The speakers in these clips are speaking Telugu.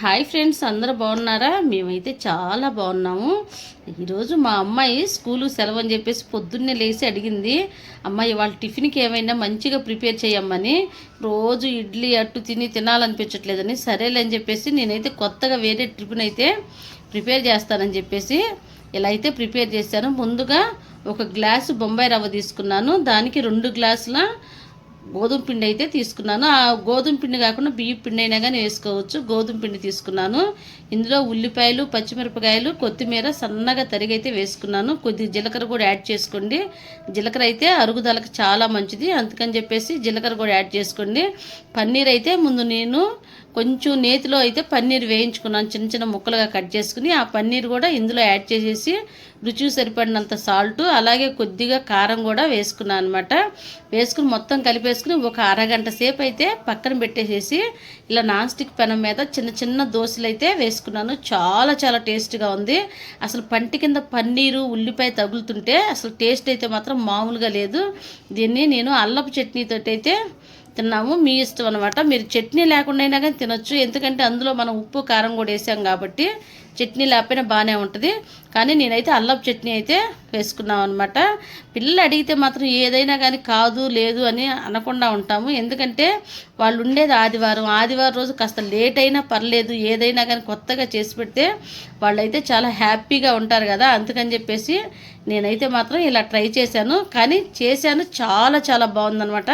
హాయ్ ఫ్రెండ్స్ అందరూ బాగున్నారా? మేమైతే చాలా బాగున్నాము. ఈరోజు మా అమ్మాయి స్కూలు సెలవు అని చెప్పేసి పొద్దున్నే లేచి అడిగింది అమ్మాయి వాళ్ళ టిఫిన్కి ఏమైనా మంచిగా ప్రిపేర్ చేయమ్మని రోజు ఇడ్లీ అట్టు తిని తినాలనిపించట్లేదని సరేలే అని చెప్పేసి నేనైతే కొత్తగా వేరే టిఫిన్ అయితే ప్రిపేర్ చేస్తానని చెప్పేసి ఇలా అయితే ప్రిపేర్ చేశాను. ముందుగా ఒక గ్లాసు బొంబాయి రవ్వ తీసుకున్నాను. దానికి రెండు గ్లాసుల గోధుమ పిండి అయితే తీసుకున్నాను. ఆ గోధుమ పిండి కాకుండా బియ్య పిండి అయినా కానీ వేసుకోవచ్చు. గోధుమ పిండి తీసుకున్నాను. ఇందులో ఉల్లిపాయలు పచ్చిమిరపకాయలు కొత్తిమీర సన్నగా తరిగైతే వేసుకున్నాను. కొద్దిగా జీలకర్ర కూడా యాడ్ చేసుకోండి. జీలకర్ర అయితే అరుగుదలకు చాలా మంచిది. అందుకని చెప్పేసి జీలకర్ర కూడా యాడ్ చేసుకోండి. పన్నీర్ అయితే ముందు నేను కొంచెం నేతిలో అయితే పన్నీర్ వేయించుకున్నాను. చిన్న చిన్న ముక్కలుగా కట్ చేసుకుని ఆ పన్నీర్ కూడా ఇందులో యాడ్ చేసేసి రుచికి సరిపడినంత సాల్ట్ అలాగే కొద్దిగా కారం కూడా వేసుకున్నాను అనమాట వేసుకుని మొత్తం కలిపేసుకుని ఒక అరగంట సేపు అయితే పక్కన పెట్టేసేసి ఇలా నాన్ స్టిక్ పెనం మీద చిన్న చిన్న దోశలు అయితే వేసుకున్నాను. చాలా చాలా టేస్ట్గా ఉంది. అసలు పంటి కింద పన్నీరు ఉల్లిపాయ తగులుతుంటే అసలు టేస్ట్ అయితే మాత్రం మామూలుగా లేదు. దీన్ని నేను అల్లపు చట్నీతో అయితే తిన్నాము మీ ఇష్టం అనమాట మీరు చట్నీ లేకుండా అయినా కానీ తినొచ్చు. ఎందుకంటే అందులో మనం ఉప్పు కారం కూడా వేసాం కాబట్టి చట్నీ లేకపోయినా బాగానే ఉంటుంది. కానీ నేనైతే అల్లపు చట్నీ అయితే వేసుకున్నాం అనమాట పిల్లలు అడిగితే మాత్రం ఏదైనా కానీ కాదు లేదు అని అనకుండా ఉంటాము. ఎందుకంటే వాళ్ళు ఉండేది ఆదివారం. ఆదివారం రోజు కాస్త లేట్ అయినా పర్లేదు. ఏదైనా కానీ కొత్తగా చేసి పెడితే వాళ్ళైతే చాలా హ్యాపీగా ఉంటారు కదా. అందుకని చెప్పేసి నేనైతే మాత్రం ఇలా ట్రై చేశాను. కానీ చేశాను. చాలా చాలా బాగుందనమాట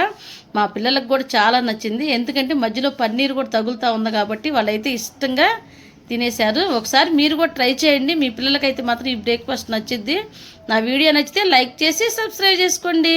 మా పిల్లలకు కూడా చాలా నచ్చింది. ఎందుకంటే మధ్యలో పన్నీర్ కూడా తగులుతూ ఉంది కాబట్టి వాళ్ళైతే ఇష్టంగా తినేశారు. ఒకసారి మీరు కూడా ట్రై చేయండి. మీ పిల్లలకైతే మాత్రం ఈ బ్రేక్ఫాస్ట్ నచ్చిద్ది. నా వీడియో నచ్చితే లైక్ చేసి సబ్స్క్రైబ్ చేసుకోండి.